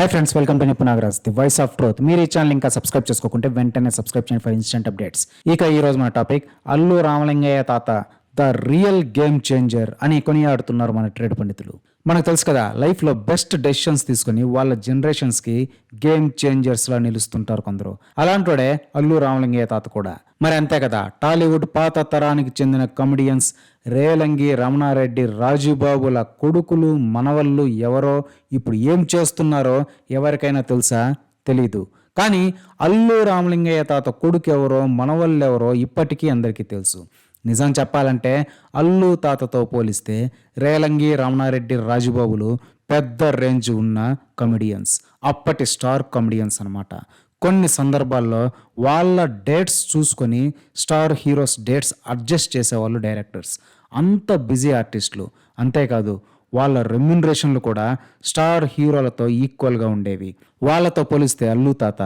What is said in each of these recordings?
Hi friends welcome to Nipu Nagaraj the voice of truth మీరు ఈ channel ఇంకా subscribe చేసుకోకుంటే వెంటనే సబ్స్క్రైబ్ చేయండి ఫర్ ఇన్స్టెంట్ అప్డేట్స్ ఇక ఈ రోజు మన టాపిక్ అల్లు రామలింగయ్య తాత ద రియల్ గేమ్ చేంజర్ అని కొనియాడుతున్నారు మన ట్రేడ్ పండితులు. మనకు తెలుసు కదా లైఫ్లో బెస్ట్ డెసిషన్స్ తీసుకొని వాళ్ళ జనరేషన్స్కి గేమ్ చేంజర్స్లా నిలుస్తుంటారు కొందరు. అలాంటోడే అల్లు రామలింగయ్య తాత కూడా. మరి అంతే కదా టాలీవుడ్ పాత తరానికి చెందిన కమెడియన్స్ రేలంగి రమణారెడ్డి రాజుబాబుల కొడుకులు మనవళ్ళు ఎవరో ఇప్పుడు ఏం చేస్తున్నారో ఎవరికైనా తెలుసా? తెలీదు. కానీ అల్లు రామలింగయ్య తాత కొడుకు ఎవరో మనవళ్ళెవరో ఇప్పటికీ అందరికీ తెలుసు. నిజం చెప్పాలంటే అల్లు తాతతో పోలిస్తే రేలంగి రమణారెడ్డి రాజుబాబులు పెద్ద రేంజ్ ఉన్న కమెడియన్స్ అప్పటి స్టార్ కమెడియన్స్ అన్నమాట. కొన్ని సందర్భాల్లో వాళ్ళ డేట్స్ చూసుకొని స్టార్ హీరోస్ డేట్స్ అడ్జస్ట్ చేసేవాళ్ళు డైరెక్టర్స్ అంత బిజీ ఆర్టిస్టులు అంతేకాదు వాళ్ళ రెమ్యునరేషన్లు కూడా స్టార్ హీరోలతో ఈక్వల్గా ఉండేవి. వాళ్ళతో పోలిస్తే అల్లు తాత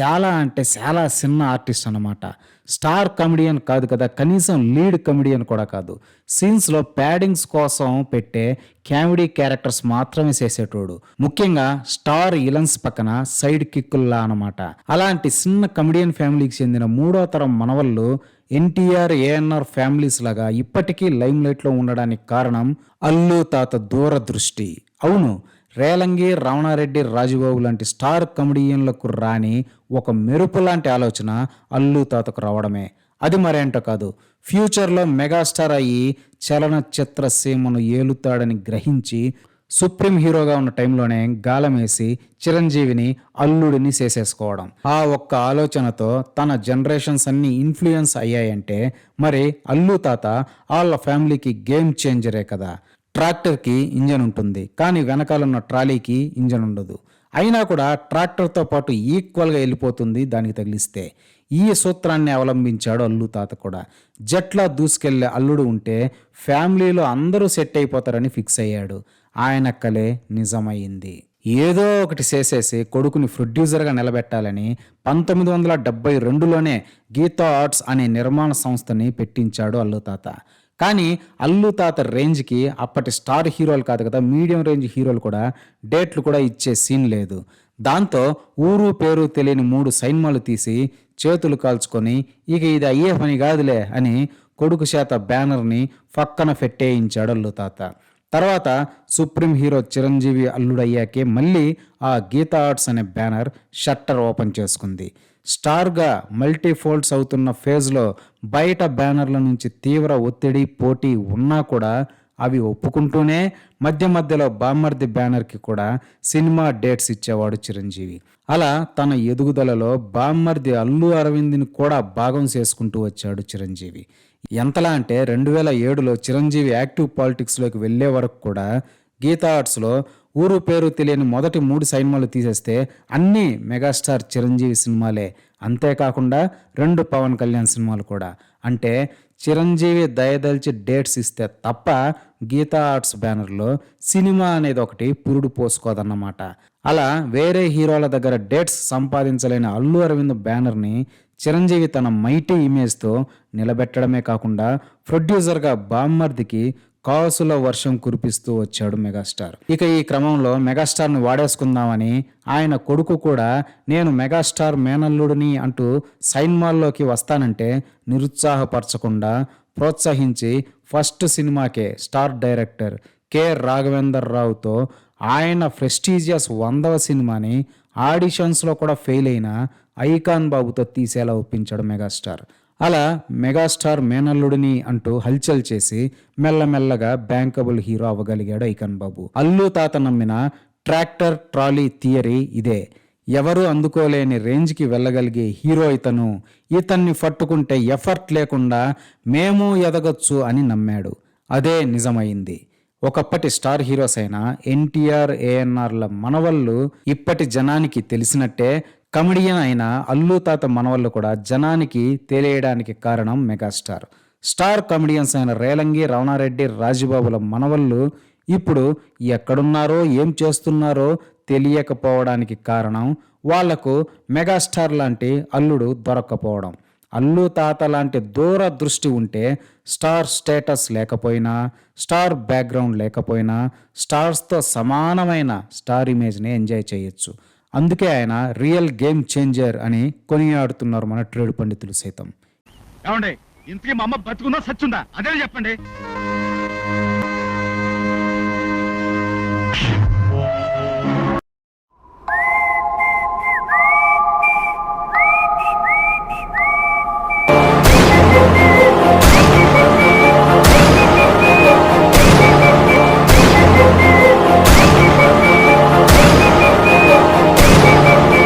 చాలా అంటే చాలా చిన్న ఆర్టిస్ట్ అన్నమాట. స్టార్ కమెడియన్ కాదు కదా కనీసం లీడ్ కమెడియన్ కూడా కాదు. సీన్స్లో ప్యాడింగ్స్ కోసం పెట్టే కామెడీ క్యారెక్టర్స్ మాత్రమే చేసేటోడు. ముఖ్యంగా స్టార్ ఇలన్స్ పక్కన సైడ్ కిక్కుల్లా అనమాట అలాంటి చిన్న కమెడియన్ ఫ్యామిలీకి చెందిన మూడో తరం మనవళ్ళు ఎన్టీఆర్ ఏఎన్ఆర్ ఫ్యామిలీస్ లాగా ఇప్పటికీ లైమ్ లైట్లో ఉండడానికి కారణం అల్లు తాత దూరదృష్టి. అవును రేలంగి రమణారెడ్డి రాజుబాబు లాంటి స్టార్ కమెడియన్లకు రాని ఒక మెరుపు లాంటి ఆలోచన అల్లు తాతకు రావడమే. అది మరేంటో కాదు ఫ్యూచర్లో మెగాస్టార్ అయ్యి చలనచిత్ర సీమను ఏలుతాడని గ్రహించి సుప్రీం హీరోగా ఉన్న టైంలోనే గాలమేసి చిరంజీవిని అల్లుడిని చేసేసుకోవడం. ఆ ఒక్క ఆలోచనతో తన జనరేషన్స్ అన్ని ఇన్ఫ్లుయెన్స్ అయ్యాయంటే మరి అల్లు తాత వాళ్ళ ఫ్యామిలీకి గేమ్ చేంజరే కదా. ట్రాక్టర్కి ఇంజన్ ఉంటుంది కానీ వెనకాలన్న ట్రాలీకి ఇంజన్ ఉండదు. అయినా కూడా ట్రాక్టర్తో పాటు ఈక్వల్గా వెళ్ళిపోతుంది దానికి తగిలిస్తే. ఈ సూత్రాన్ని అవలంబించాడు అల్లు తాత కూడా. జట్లా దూసుకెళ్ళే అల్లుడు ఉంటే ఫ్యామిలీలో అందరూ సెట్ అయిపోతారని ఫిక్స్ అయ్యాడు. ఆయన కలే నిజమైంది. ఏదో ఒకటి చేసేసి కొడుకుని ప్రొడ్యూసర్గా నిలబెట్టాలని పంతొమ్మిది వందల డెబ్బై రెండులోనే గీతా ఆర్ట్స్ అనే నిర్మాణ సంస్థని పెట్టించాడు అల్లు తాత. కానీ అల్లు తాత రేంజ్కి అప్పటి స్టార్ హీరోలు కాదు కదా మీడియం రేంజ్ హీరోలు కూడా డేట్లు కూడా ఇచ్చే సీన్ లేదు. దాంతో ఊరు పేరు తెలియని మూడు సైన్మాలు తీసి చేతులు కాల్చుకొని ఇక ఇది అయ్యే పని కాదులే అని కొడుకు చేత బ్యానర్ని పక్కన పెట్టేయించాడు అల్లు తాత. తర్వాత సుప్రీం హీరో చిరంజీవి అల్లుడయ్యాకే మళ్ళీ ఆ గీతా ఆర్ట్స్ అనే బ్యానర్ షట్టర్ ఓపెన్ చేసుకుంది. స్టార్గా మల్టీ ఫోల్డ్స్ అవుతున్న ఫేజ్లో బయట బ్యానర్ల నుంచి తీవ్ర ఒత్తిడి పోటీ ఉన్నా కూడా అవి ఒప్పుకుంటూనే మధ్య మధ్యలో బామ్మర్ది బ్యానర్కి కూడా సినిమా డేట్స్ ఇచ్చేవాడు చిరంజీవి. అలా తన ఎదుగుదలలో బామ్మర్ది అల్లు అరవింద్ని కూడా భాగం చేసుకుంటూ వచ్చాడు చిరంజీవి. ఎంతలా అంటే రెండు వేల ఏడులో చిరంజీవి యాక్టివ్ పాలిటిక్స్లోకి వెళ్ళే వరకు కూడా గీతా ఆర్ట్స్లో ఊరు పేరు తెలియని మొదటి మూడు సినిమాలు తీసేస్తే అన్నీ మెగాస్టార్ చిరంజీవి సినిమాలే. అంతేకాకుండా రెండు పవన్ కళ్యాణ్ సినిమాలు కూడా. అంటే చిరంజీవి దయదల్చి డేట్స్ ఇస్తే తప్ప గీతా ఆర్ట్స్ బ్యానర్లో సినిమా అనేది ఒకటి పురుడు పోసుకోదన్నమాట. అలా వేరే హీరోల దగ్గర డేట్స్ సంపాదించలేని అల్లు అరవింద్ బ్యానర్ని చిరంజీవి తన మైటీ ఇమేజ్తో నిలబెట్టడమే కాకుండా ప్రొడ్యూసర్గా బామ్మర్దికి కాసుల వర్షం కురిపిస్తూ వచ్చాడు మెగాస్టార్. ఇక ఈ క్రమంలో మెగాస్టార్ను వాడేసుకుందామని ఆయన కొడుకు కూడా నేను మెగాస్టార్ మేనల్లుడిని అంటూ సైన్మాల్లోకి వస్తానంటే నిరుత్సాహపరచకుండా ప్రోత్సహించి ఫస్ట్ సినిమాకే స్టార్ డైరెక్టర్ కె. రాఘవేందర్ రావుతో ఆయన ప్రెస్టీజియస్ వందవ సినిమాని ఆడిషన్స్లో కూడా ఫెయిల్ అయిన ఐకాన్ బాబుతో తీసేలా ఒప్పించాడు మెగాస్టార్. అలా మెగాస్టార్ మేనల్లుడిని అంటూ హల్చల్ చేసి మెల్లమెల్లగా బ్యాంకబుల్ హీరో అవ్వగలిగాడు ఐకన్ బాబు. అల్లు తాత నమ్మిన ట్రాక్టర్ ట్రాలీ థియరీ ఇదే. ఎవరు అందుకోలేని రేంజ్కి వెళ్ళగలిగే హీరో ఇతను. ఇతన్ని పట్టుకుంటే ఎఫర్ట్ లేకుండా మేము ఎదగొచ్చు అని నమ్మాడు. అదే నిజమైంది. ఒకప్పటి స్టార్ హీరోస్ అయిన ఎన్టీఆర్ ఏఎన్ఆర్ల మనవళ్ళు ఇప్పటి జనానికి తెలిసినట్టే కమెడియన్ అయిన అల్లు తాత మనవళ్ళు కూడా జనానికి తెలియడానికి కారణం మెగాస్టార్. స్టార్ కమెడియన్స్ అయిన రేలంగి రమణారెడ్డి రాజుబాబుల మనవళ్ళు ఇప్పుడు ఎక్కడున్నారో ఏం చేస్తున్నారో తెలియకపోవడానికి కారణం వాళ్ళకు మెగాస్టార్ లాంటి అల్లుడు దొరక్కపోవడం. అల్లు తాత లాంటి దూర దృష్టి ఉంటే స్టార్ స్టేటస్ లేకపోయినా స్టార్ బ్యాక్గ్రౌండ్ లేకపోయినా స్టార్స్తో సమానమైన స్టార్ ఇమేజ్ని ఎంజాయ్ చేయొచ్చు. అందుకే ఆయన రియల్ గేమ్ చేంజర్ అని కొనియాడుతున్నారు మన ట్రేడ్ పండితులు సైతం. ఇంతకీ మా అమ్మ బతుకుందా సచ్చుందా? అదే చెప్పండి.